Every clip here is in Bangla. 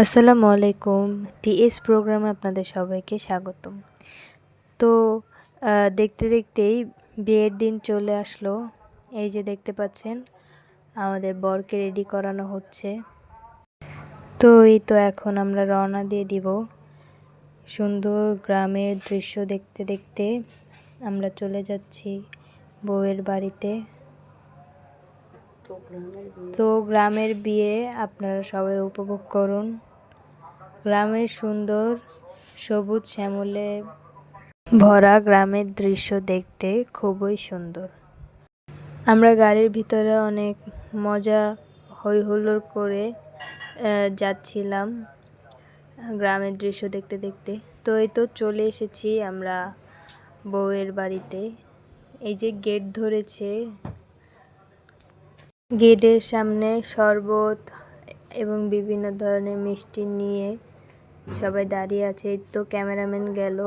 আসসালামু আলাইকুম। টিএস প্রোগ্রামে আপনাদের সবাইকে স্বাগতম। তো দেখতে দেখতেই বিয়ের দিন চলে আসলো। এই যে দেখতে পাচ্ছেন, আমাদের বরকে রেডি করানো হচ্ছে। তো, এই তো এখন আমরা রওনা দিয়ে দিব। সুন্দর গ্রামের দৃশ্য দেখতে দেখতে আমরা চলে যাচ্ছি বউয়ের বাড়িতে। তো গ্রামের বিয়ে আপনারা সবাই উপভোগ করুন। গ্রামের সুন্দর, সবুজ শ্যামলে ভরা গ্রামের দৃশ্য দেখতে খুবই সুন্দর। আমরা গাড়ির ভিতরে অনেক মজা হই হুল্লোড় করে যাচ্ছিলাম গ্রামের দৃশ্য দেখতে দেখতে। তো এই তো চলে এসেছি আমরা বউয়ের বাড়িতে। এই যে গেট ধরেছে গেটের সামনে শরবত এবং বিভিন্ন ধরনের মিষ্টি নিয়ে সবাই দাঁড়িয়ে আছে। তো ক্যামেরাম্যান গেল।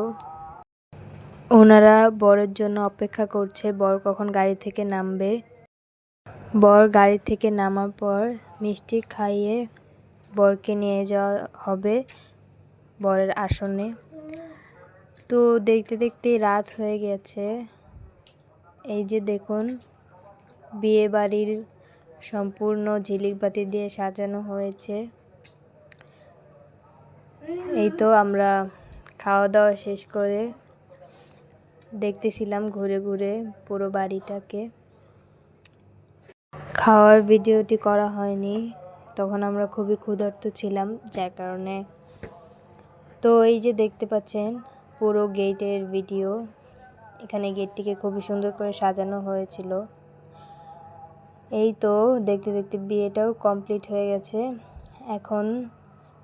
ওনারা বরের জন্য অপেক্ষা করছে। বর কখন গাড়ি থেকে নামবে? বর গাড়ি থেকে নামার পর মিষ্টি খাইয়ে বরকে নিয়ে যাওয়া হবে বরের আসনে। তো দেখতে দেখতে রাত হয়ে গেছে। এই যে দেখুন বিয়ে বাড়ির সম্পূর্ণ ঝিলিক বাতি দিয়ে সাজানো হয়েছে। এই তো আমরা খাওয়া দাওয়া শেষ করে দেখতেছিলাম ঘুরে ঘুরে পুরো বাড়িটাকে। খাওয়ার ভিডিওটি করা হয়নি, তখন আমরা খুবই ক্ষুধার্ত ছিলাম, যার কারণে। তো এই যে দেখতে পাচ্ছেন, পুরো গেটের ভিডিও। এখানে গেটটিকে খুবই সুন্দর করে সাজানো হয়েছিল। এই তো দেখতে দেখতে বিয়েটাও কমপ্লিট হয়ে গেছে। এখন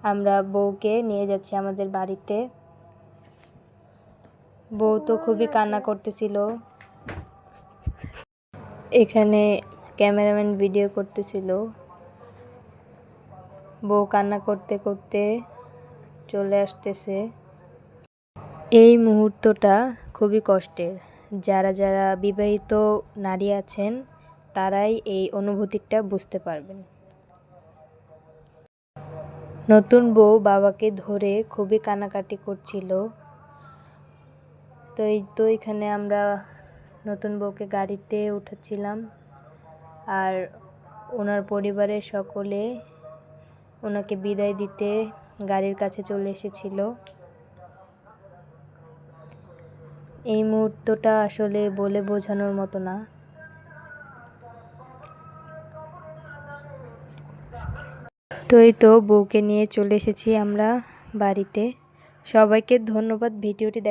আমরা বউকে নিয়ে যাচ্ছি আমাদের বাড়িতে। বউ তো খুবই কান্না করতেছিল। এখানে ক্যামেরাম্যান ভিডিও করতেছিল। বউ কান্না করতে করতে চলে আসতেছে। এই মুহূর্তটা খুবই কষ্টের। যারা যারা বিবাহিত নারী আছেন তারাই এই অনুভূতিটা বুঝতে পারবেন। নতুন বউ বাবাকে ধরে খুবই কানাকাটি করছিল। তো এই তো এখানে আমরা নতুন বউকে গাড়িতে উঠাচ্ছিলাম আর ওনার পরিবারের সকলে ওনাকে বিদায় দিতে গাড়ির কাছে চলে এসেছিল। এই মুহূর্তটা আসলে বলে বোঝানোর মতো না। তো এই তো বউকে নিয়ে চলে এসেছি আমরা বাড়িতে। সবাইকে ধন্যবাদ ভিডিওটি দেখা